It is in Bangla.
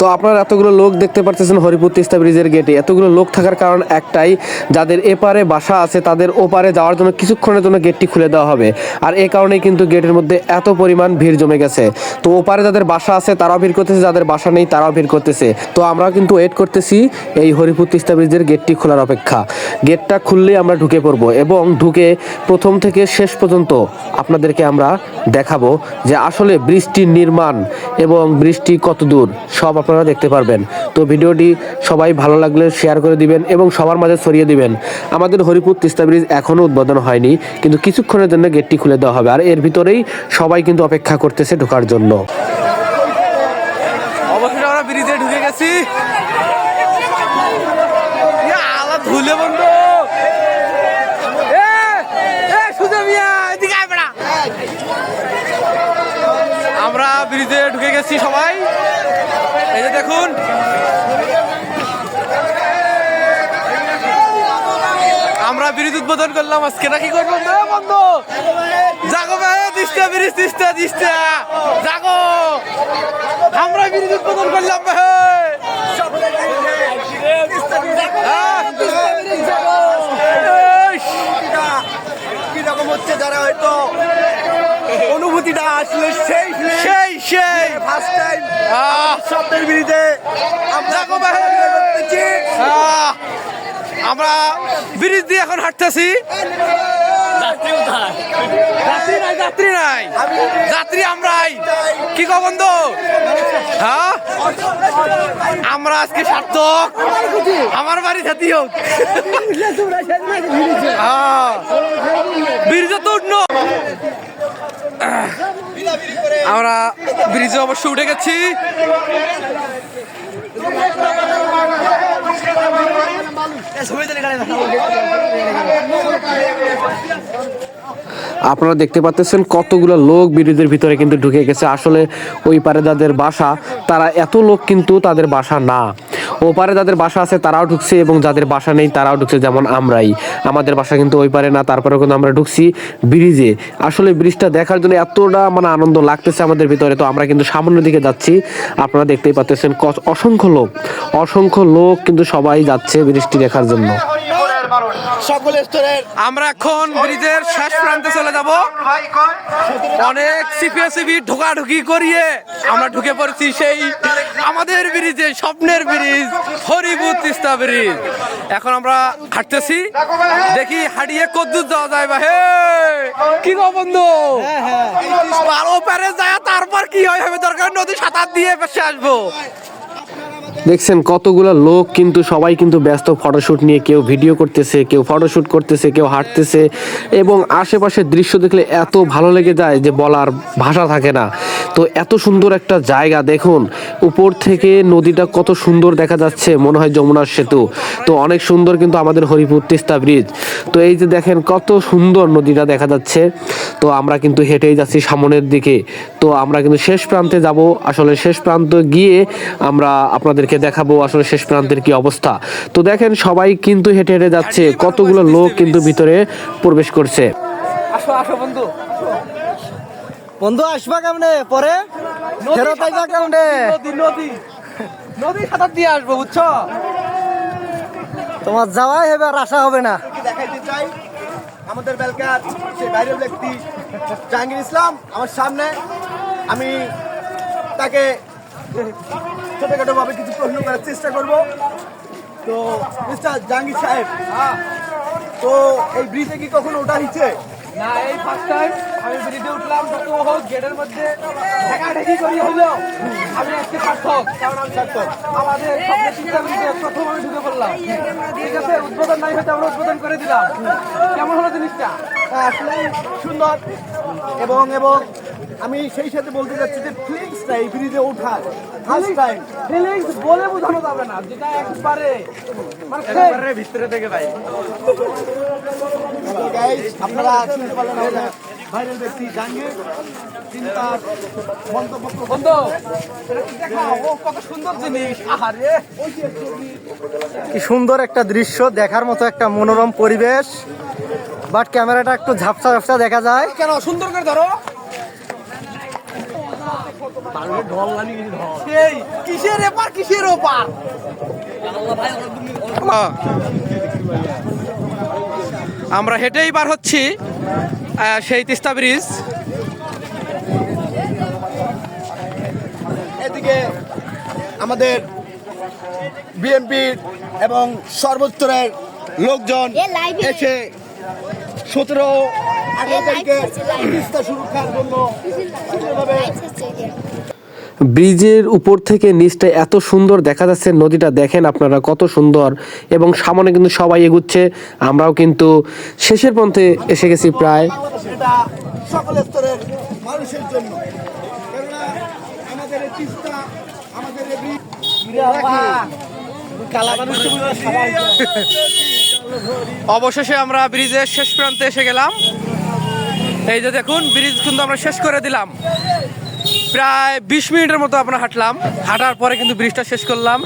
তো আপনারা এতগুলো লোক দেখতে পারতেছেন হরিপুর তিস্তা ব্রিজের গেটে এতগুলো লোক থাকার কারণ একটাই, যাদের এপারে বাসা আছে তাদের ওপারে যাওয়ার জন্য কিছুক্ষণের জন্য গেটটি খুলে দেওয়া হবে। আর এ কারণেই কিন্তু গেটের মধ্যে এত পরিমাণ ভিড় জমে গেছে। তো ওপারে যাদের বাসা আছে তারাও ভিড় করতেছে, যাদের বাসা নেই তারাও ভিড় করতেছে। তো আমরা কিন্তু ওয়েট করতেছি এই হরিপুর তিস্তা ব্রিজের গেটটি খোলার অপেক্ষা। গেটটা খুললেই আমরা ঢুকে পড়ব এবং ঢুকে প্রথম থেকে শেষ পর্যন্ত আপনাদেরকে আমরা দেখাবো যে আসলে বৃষ্টির নির্মাণ এবং বৃষ্টি কত দূর, সব আপনারা দেখতে পারবেন। তো ভিডিওটি সবাই ভালো লাগলে শেয়ার করে দিবেন এবং সবার মাঝে ছড়িয়ে দিবেন। আমাদের হরিপুর তিস্তা ব্রিজ এখনও উদ্বোধন হয়নি, কিন্তু কিছুক্ষণের জন্য গেটটি খুলে দেওয়া হবে। আর এর ভিতরেই সবাই কিন্তু অপেক্ষা করতেছে ঢোকার জন্য। আমরা ব্রিজে ঢুকে গেছি সবাই। এই যে দেখুন। আমরা ব্রিজ উদ্বোধন করলাম আজকে। নাকি করব বন্ধ। জাগো ভাই দিস্তা ব্রিজ দিস্তা দিস্তা জাগো। আমরা ব্রিজ উদ্বোধন করলাম ভাই। এই, কীরকম হচ্ছে যারা হয়তো অনুভূতিটা আসলে সেই সেই। সেই ফার্স্ট টাইম আহ, স্বপ্নের বিরুদ্ধে আমরা ব্রিজ দিয়ে এখন হাঁটতেছি। যাত্রী নাই যাত্রী নাই। যাত্রী আমরাই। কি কো বন্ধু? হ্যাঁ? আমরা আজকে সার্থক। আমার বাড়ি সাথী হোক। হ্যাঁ ব্রিজে তো উঠনো। আমরা ব্রিজে অবশ্য উঠে গেছি। আপনারা দেখতে পাচ্ছেন কতগুলো লোক ব্রিজের ভিতরে কিন্তু ঢুকে গেছে। আসলে ওই পারে যাদের বাসা, তারা এত লোক কিন্তু তাদের বাসা না। ও পারে যাদের বাসা আছে তারাও ঢুকছে এবং যাদের বাসা নেই তারাও ঢুকছে, যেমন আমরাই। আমাদের বাসা কিন্তু ওই পারে না তারপরে কিন্তু আমরা ঢুকছি ব্রিজে। আসলে ব্রিজটা দেখার জন্য এতটা মানে আনন্দ লাগতেছে আমাদের ভিতরে, তো আমরা কিন্তু সামান্য দিকে যাচ্ছি। আপনারা দেখতেই পাচ্ছেন অসংখ্য লোক। অসংখ্য লোক কিন্তু সবাই যাচ্ছে ব্রিজটি দেখার জন্য। সকল স্তরের আমরা এখন ব্রিজের শেষ প্রান্তে চলে যাব। অনেক সিপিএসিবি ঢোকাঢুকি করিয়ে আমরা ঢুকে পড়েছি সেই আমাদের ব্রিজে স্বপ্নের ব্রিজ হরিপুর তিস্তা ব্রিজ। এখন আমরা হাঁটতেছি। দেখি হাঁটিয়ে কদ্দুর যাওয়া যায় বা হে কি গো বন্ধু? বারো প্যারে যায় তারপর কি হয়? হবে দরকার নদী সাঁতার দিয়ে পেছে আসব। দেখছেন কতগুলো লোক কিন্তু সবাই কিন্তু ব্যস্ত ফটোশ্যুট নিয়ে কেউ ভিডিও করতেছে, কেউ ফটোশ্যুট করতেছে, কেউ হাঁটতেছে এবং আশেপাশের দৃশ্য দেখলে এত ভালো লেগে যায় যে বলার ভাষা থাকে না। তো এত সুন্দর একটা জায়গা দেখুন, উপর থেকে নদীটা কত সুন্দর দেখা যাচ্ছে, মনে হয় যমুনার সেতু। তো অনেক সুন্দর কিন্তু আমাদের হরিপুর তিস্তা ব্রিজ। তো এই যে দেখেন কত সুন্দর নদীটা দেখা যাচ্ছে। তো আমরা কিন্তু হেঁটেই যাচ্ছি সামনের দিকে। তো আমরা কিন্তু শেষ প্রান্তে যাব। আসলে শেষ প্রান্ত গিয়ে আমরা আপনাদেরকে দেখাবো আসলে শেষ প্রান্তের কি অবস্থা। তো দেখেন সবাই কিন্তু হেঁটে হেঁটে যাচ্ছে কতগুলো লোক কিন্তু ভিতরে প্রবেশ করছে। আসো আসো বন্ধু। বন্ধু আসবা কেমনে? পরে? ফেরত আইবা কেমনে? নদী নদী। নদী সাঁতার দিয়ে আসব বুঝছ? তোমার যাওয়াই হবে আর আশা হবে না। দেখাইতে চাই আমাদের বেলকার সেই ভাইরাল ব্যক্তি জাহাঙ্গীর ইসলাম আমার সামনে। আমি তাকে ছোটখাটো ভাবে কিছু প্রশ্ন করার চেষ্টা করব। তো মিস্টার জাহাঙ্গীর সাহেব তো এই ব্রিজে কি কখনো ওঠা হয়েছে? না এই ফার্স্ট টাইম আমি ব্রিজে উঠলাম যত হোক গেটের মধ্যে ঢেকাঢেকি করি হলো আমি আজকে সার্থক। কারণ আমি সার্থক। আমাদের স্বপ্নের চিন্তা ব্রিজে প্রথম আমি ঢুকে পড়লাম। ঠিক আছে উদ্বোধন নাই হয়তো আমরা উদ্বোধন করে দিলাম। কেমন হলো জিনিসটা? আসলে সুন্দর। এবং এবং আমি সেই সাথে বলতে চাচ্ছি যে ফিলিংসটা এই ব্রিজে ওঠার ফার্স্ট টাইম ফিলিংস বলে বোঝানো যাবে না যেটা একবারে মানে একবারে ভিতরে থেকে ভাই। গাইস আপনারা শুনতে পারলেন ভাইরাল ব্যক্তি জাহাঙ্গীর তিনি তার মন্তব্য প্রকাশ বন্ধু এটা কি দেখাও ও কত সুন্দর জিনিস। আহারে। কি সুন্দর একটা দৃশ্য দেখার মতো একটা মনোরম পরিবেশ। বাট ক্যামেরাটা একটু ঝাপসা ঝাপসা দেখা যায়। কেন সুন্দর করে ধরো। সেই কিসের এপার কিসের ওপার? আমরা হেঁটেই বার হচ্ছি সেই তিস্তা ব্রিজ। এদিকে আমাদের বিএনপির এবং সর্বস্তরের লোকজন এসে সতেরো আঠারো তারিখে তিস্তা সুরক্ষার জন্য সুন্দরভাবে ব্রিজের উপর থেকে নিচটা এত সুন্দর দেখা যাচ্ছে নদীটা দেখেন আপনারা কত সুন্দর এবং সামনে কিন্তু সবাই এগুচ্ছে। আমরাও কিন্তু শেষের পন্থে এসে গেছি প্রায়। সকল স্তরের মানুষের জন্য। আমাদের এই আমাদের অবশেষে আমরা ব্রিজের শেষ প্রান্তে এসে গেলাম। এই যে দেখুন ব্রিজ কিন্তু আমরা শেষ করে দিলাম। প্রায় বিশ মিনিটের মতো আপনার হাঁটলাম। হাঁটার পরে কিন্তু ব্রিজটা শেষ করলাম।